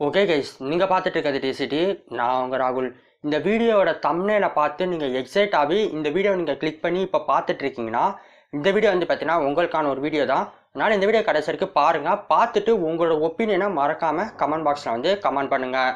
Okay guys நீங்கள் பார்த்துட்டு இருக்கிறது டிசிடி நான் உங்கள் ராகுல். இந்த வீடியோவோட தம்னேல பார்த்து நீங்கள் எக்ஸைட் ஆகி இந்த வீடியோ நீங்கள் கிளிக் பண்ணி இப்போ பார்த்துட்டு இருக்கீங்கன்னா இந்த வீடியோ வந்து பார்த்தீங்கன்னா உங்களுக்கான ஒரு வீடியோ தான். அதனால் இந்த வீடியோ கடைசி வரைக்கும் பாருங்கள் பார்த்துட்டு உங்களோட ஒப்பீனியனை மறக்காமல் கமெண்ட் பாக்ஸில் வந்து கமெண்ட் பண்ணுங்கள்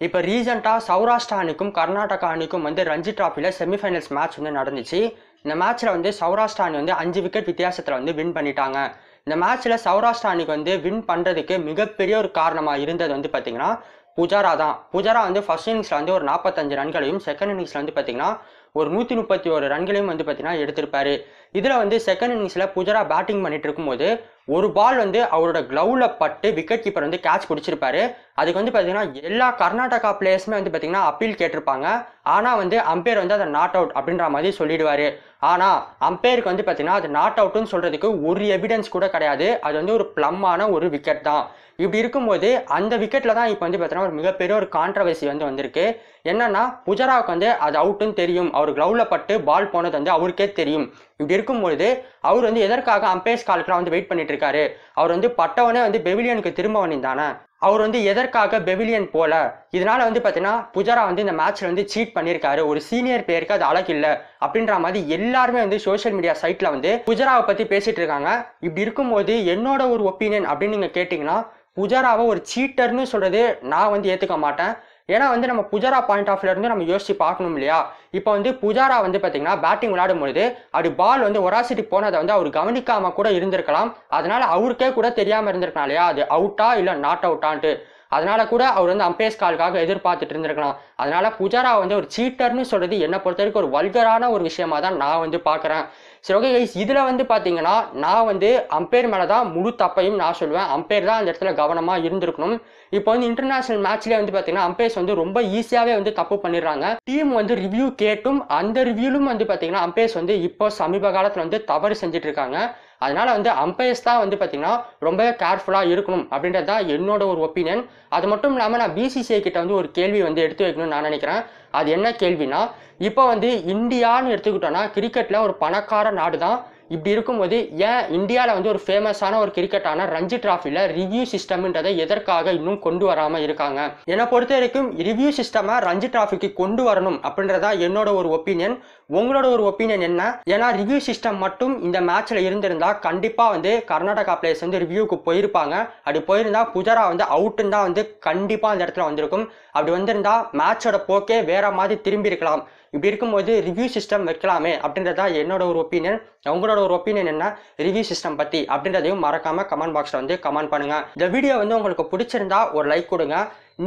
இப்போ ரீசெண்டாக சௌராஷ்டிரா அணிக்கும் கர்நாடகா அணிக்கும் வந்து ரஞ்சி டிராஃபியில் செமிஃபைனல்ஸ் மேட்ச் வந்து நடந்துச்சு. இந்த மேட்ச்சில் வந்து சௌராஷ்டிரா அணி வந்து அஞ்சு விக்கெட் வித்தியாசத்தில் வந்து வின் பண்ணிட்டாங்க. இந்த மேட்ச்சில் சௌராஷ்டிரா அணிக்கு வந்து வின் பண்ணுறதுக்கு மிகப்பெரிய ஒரு காரணமாக இருந்தது வந்து பாத்தீங்கன்னா புஜாரா தான். புஜாரா வந்து ஃபர்ஸ்ட் இன்னிங்ஸில் வந்து ஒரு நாற்பத்தஞ்சு ரன்களையும் செகண்ட் இன்னிங்ஸில் வந்து பாத்தீங்கன்னா ஒரு நூற்றி முப்பத்தி ஒரு ரன்களையும் வந்து பார்த்தீங்கன்னா எடுத்திருப்பாரு. இதில் வந்து செகண்ட் இன்னிங்ஸில் புஜரா பேட்டிங் பண்ணிட்டு இருக்கும்போது ஒரு பால் வந்து அவரோட க்ளவுல பட்டு விக்கெட் கீப்பர் வந்து கேட்ச் பிடிச்சிருப்பாரு அதுக்கு வந்து பார்த்தீங்கன்னா எல்லா கர்நாடகா பிளேயர்ஸுமே வந்து பார்த்தீங்கன்னா அப்பீல் கேட்டிருப்பாங்க. ஆனால் வந்து அம்பையர் வந்து அதை நாட் அவுட் அப்படின்ற மாதிரி சொல்லிடுவார். ஆனால் அம்பையருக்கு வந்து பார்த்தீங்கன்னா அது நாட் அவுட்னு சொல்கிறதுக்கு ஒரு எவிடன்ஸ் கூட கிடையாது. அது வந்து ஒரு ப்ளம்மான ஒரு விக்கெட் தான். இப்படி இருக்கும்போது அந்த விக்கெட்டில் தான் இப்போ வந்து பார்த்தீங்கன்னா ஒரு மிகப்பெரிய ஒரு கான்ட்ரவர்சி வந்து வந்திருக்கு. என்னன்னா புஜராவுக்கு வந்து அது அவுட்டுன்னு தெரியும். அவர் க்ளவுல பட்டு பால் போனது வந்து அவருக்கே தெரியும். இப்படி இருக்கும்பொழுது அவர் வந்து எதற்காக அம்பேஸ் காலுக்குலாம் வந்து வெயிட் பண்ணிட்டு இருக்காரு? அவர் வந்து பட்டவனே வந்து பெவிலியனுக்கு திரும்ப வந்திருந்தானே அவர் வந்து எதற்காக பெவிலியன் போல? இதனால வந்து பார்த்தீங்கன்னா புஜாரா வந்து இந்த மேட்ச்ல வந்து சீட் பண்ணியிருக்காரு ஒரு சீனியர் பிளேயருக்கு அது அழகு இல்லை. அப்படின்ற மாதிரி எல்லாருமே வந்து சோஷியல் மீடியா சைட்ல வந்து புஜராவை பத்தி பேசிட்டு இருக்காங்க. இப்படி இருக்கும்போது என்னோட ஒரு ஒப்பீனியன் அப்படின்னு நீங்க கேட்டீங்கன்னா புஜாராவை ஒரு சீட்டர்னு சொல்கிறது நான் வந்து ஏற்றுக்க மாட்டேன். ஏன்னா வந்து நம்ம புஜாரா பாயிண்ட் ஆஃப் இருந்து நம்ம யோசிச்சு பார்க்கணும் இல்லையா? இப்போ வந்து புஜாரா வந்து பார்த்தீங்கன்னா பேட்டிங் விளையாடும் பொழுது அப்படி பால் வந்து ஒராசிட்டி போனதை வந்து அவர் கவனிக்காம கூட இருந்திருக்கலாம். அதனால அவருக்கே கூட தெரியாமல் இருந்திருக்கலாம் இல்லையா? அது அவுட்டா இல்லை நாட் அவுட்டான்ட்டு அதனால கூட அவர் வந்து அம்பேஸ் காலுக்காக எதிர்பார்த்துட்டு இருந்திருக்கலாம். அதனால புஜாரா வந்து ஒரு சீட்டர்னு சொல்றது என்னை பொறுத்த வரைக்கும் ஒரு வல்கரான ஒரு விஷயமா தான் நான் வந்து பார்க்குறேன். சரி ஓகே கைஸ் இதில் வந்து பார்த்தீங்கன்னா நான் வந்து அம்பையர் மேலே தான் முழு தப்பையும் நான் சொல்லுவேன். அம்பையர் தான் அந்த இடத்துல கவனமாக இருந்திருக்கணும். இப்போ வந்து இன்டர்நேஷனல் மேட்ச்லேயே வந்து பார்த்தீங்கன்னா அம்பையர்ஸ் வந்து ரொம்ப ஈஸியாகவே வந்து தப்பு பண்ணிடுறாங்க. டீம் வந்து ரிவ்யூ கேட்டும். அந்த ரிவ்யூலும் வந்து பார்த்தீங்கன்னா அம்பேஸ் வந்து இப்போ சமீப காலத்தில் வந்து தவறு செஞ்சுட்டு இருக்காங்க. அதனால் வந்து அம்பையர்ஸ் தான் வந்து பார்த்தீங்கன்னா ரொம்ப கேர்ஃபுல்லாக இருக்கணும் அப்படின்றது தான் என்னோட ஒரு ஒப்பீனியன் அது மட்டும் இல்லாமல் நான் பிசிசிஐ கிட்ட வந்து ஒரு கேள்வி வந்து எடுத்து வைக்கணும்னு நான் நினைக்கிறேன். அது என்ன கேள்வினா இப்போ வந்து இந்தியான்னு எடுத்துக்கிட்டோன்னா கிரிக்கெட்டில் ஒரு பணக்கார நாடு தான் இப்படி இருக்கும்போது ஏன் இந்தியாவில் வந்து ஒரு ஃபேமஸான ஒரு கிரிக்கெட்டான ரஞ்சி டிராஃபியில் ரிவ்யூ சிஸ்டம்ன்றதை எதற்காக இன்னும் கொண்டு வராமல் இருக்காங்க? என்னை பொறுத்த வரைக்கும் ரிவ்யூ சிஸ்டமாக ரஞ்சி டிராஃபிக்கு கொண்டு வரணும் அப்படின்றதா என்னோட ஒரு ஒப்பீனியன் உங்களோட ஒரு ஒப்பீனியன் என்ன? ஏன்னா ரிவ்யூ சிஸ்டம் மட்டும் இந்த மேட்ச்சில் இருந்திருந்தால் கண்டிப்பாக வந்து கர்நாடகா பிளேயர்ஸ் வந்து ரிவ்யூக்கு போயிருப்பாங்க. அப்படி போயிருந்தால் புஜரா வந்து அவுட்டுன்னு தான் வந்து கண்டிப்பாக அந்த இடத்துல வந்திருக்கும். அப்படி வந்திருந்தால் மேட்சோட போக்கே வேற மாதிரி திரும்பி இருக்கலாம். இப்படி இருக்கும்போது ரிவ்யூ சிஸ்டம் வைக்கலாமே அப்படின்றதா என்னோட ஒரு ஒப்பீனியன் உங்களோட ஒரு ஒப்பீனியன் என்ன? ரிவ்யூ சிஸ்டம் பற்றி அப்படின்றதையும் மறக்காமல் கமெண்ட் பாக்ஸில் வந்து கமெண்ட் பண்ணுங்கள் இந்த வீடியோ வந்து உங்களுக்கு பிடிச்சிருந்தா ஒரு லைக் கொடுங்க.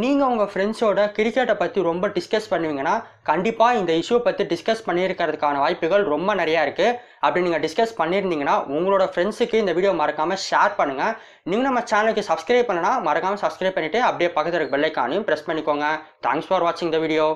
நீங்கள் உங்கள் ஃப்ரெண்ட்ஸோட கிரிக்கெட்டை பற்றி ரொம்ப டிஸ்கஸ் பண்ணுவீங்கன்னா கண்டிப்பாக இந்த இஷ்யூ பற்றி டிஸ்கஸ் பண்ணியிருக்கிறதுக்கான வாய்ப்புகள் ரொம்ப நிறையா இருக்குது அப்படி நீங்கள் டிஸ்கஸ் பண்ணியிருந்தீங்கன்னா உங்களோட ஃப்ரெண்ட்ஸுக்கு இந்த வீடியோ மறக்காமல் ஷேர் பண்ணுங்கள் நீங்கள் நம்ம சேனலுக்கு சப்ஸ்கிரைப் பண்ணனா மறக்காமல் சப்ஸ்கிரைப் பண்ணிவிட்டு அப்படியே பக்கத்தில் இருக்க பெல்லைக்கானையும் ப்ரெஸ் பண்ணிக்கோங்க. தேங்க்ஸ் ஃபார் வாட்சிங் த வீடியோ